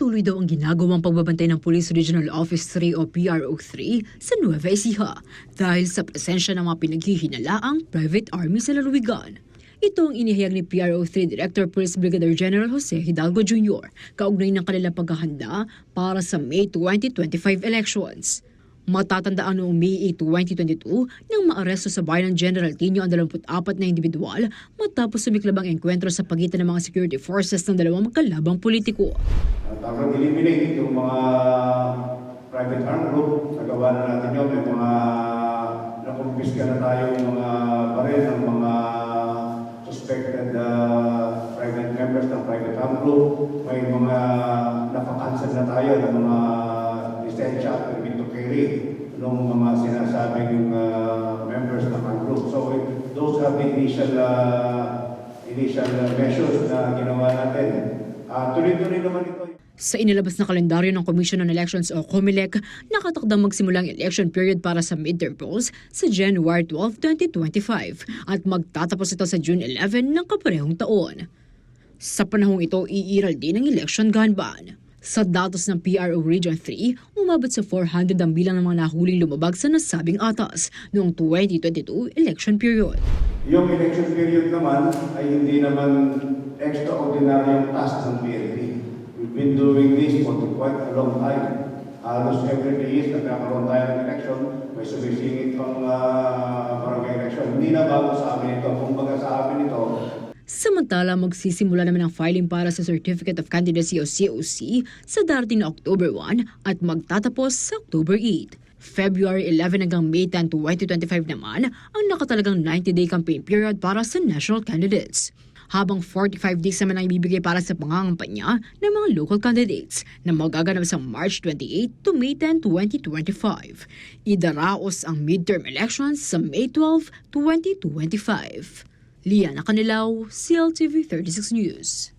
Patuloy daw ang ginagawang pagbabantay ng Police Regional Office 3 o PRO3 sa Nueva Ecija dahil sa presensya ng mga pinaghihinalaang private army sa lalawigan. Ito ang inihayag ni PRO3 Director Police Brigadier General Jose Hidalgo Jr. kaugnay ng kanilang paghahanda para sa May 2025 elections. Matatandaan noong May 8, 2022 nang maaresto sa bayan ng General Tino ang 24 na individual matapos sumiklab ang enkwentro sa pagitan ng mga security forces ng dalawang magkalabang politiko. At ang eliminate yung mga private arm group, nagawa na natin yun. May mga nakumpiska na tayo yung mga baril ng mga suspected uh, private members ng private arm group. May mga napakancel na tayo ng mga lisensya at permit to carry ng mga sinasabi yung uh, members ng arm group. So it- those are the initial uh, initial uh, measures na ginawa natin. Ah, tuloy-tuloy naman ito. Sa inilabas na kalendaryo ng Commission on Elections o COMELEC, nakatakdang magsimula ang election period para sa midterm polls sa January 12, 2025 at magtatapos ito sa June 11 ng kaparehong taon. Sa panahong ito, iiral din ang election gun ban. Sa datos ng PRO Region 3, umabot sa 400 ang bilang ng mga nahuling lumabag sa nasabing atas noong 2022 election period. Yung election period naman ay hindi naman extraordinary yung task ng PNP. We've been doing this for quite a long time. Halos every three years nagkakaroon tayo ng election, may sumisingit pang uh, barangay election. Hindi na bago sa amin ito. Kung baga sa amin ito, Samantala, magsisimula naman ang filing para sa Certificate of Candidacy o COC sa darating na October 1 at magtatapos sa October 8. February 11 hanggang May 10, 2025 naman ang nakatalagang 90-day campaign period para sa national candidates. Habang 45 days naman ang ibibigay para sa pangangampanya ng mga local candidates na magaganap sa March 28 to May 10, 2025. Idaraos ang midterm elections sa May 12, 2025. Liana Canilaw, CLTV 36 News.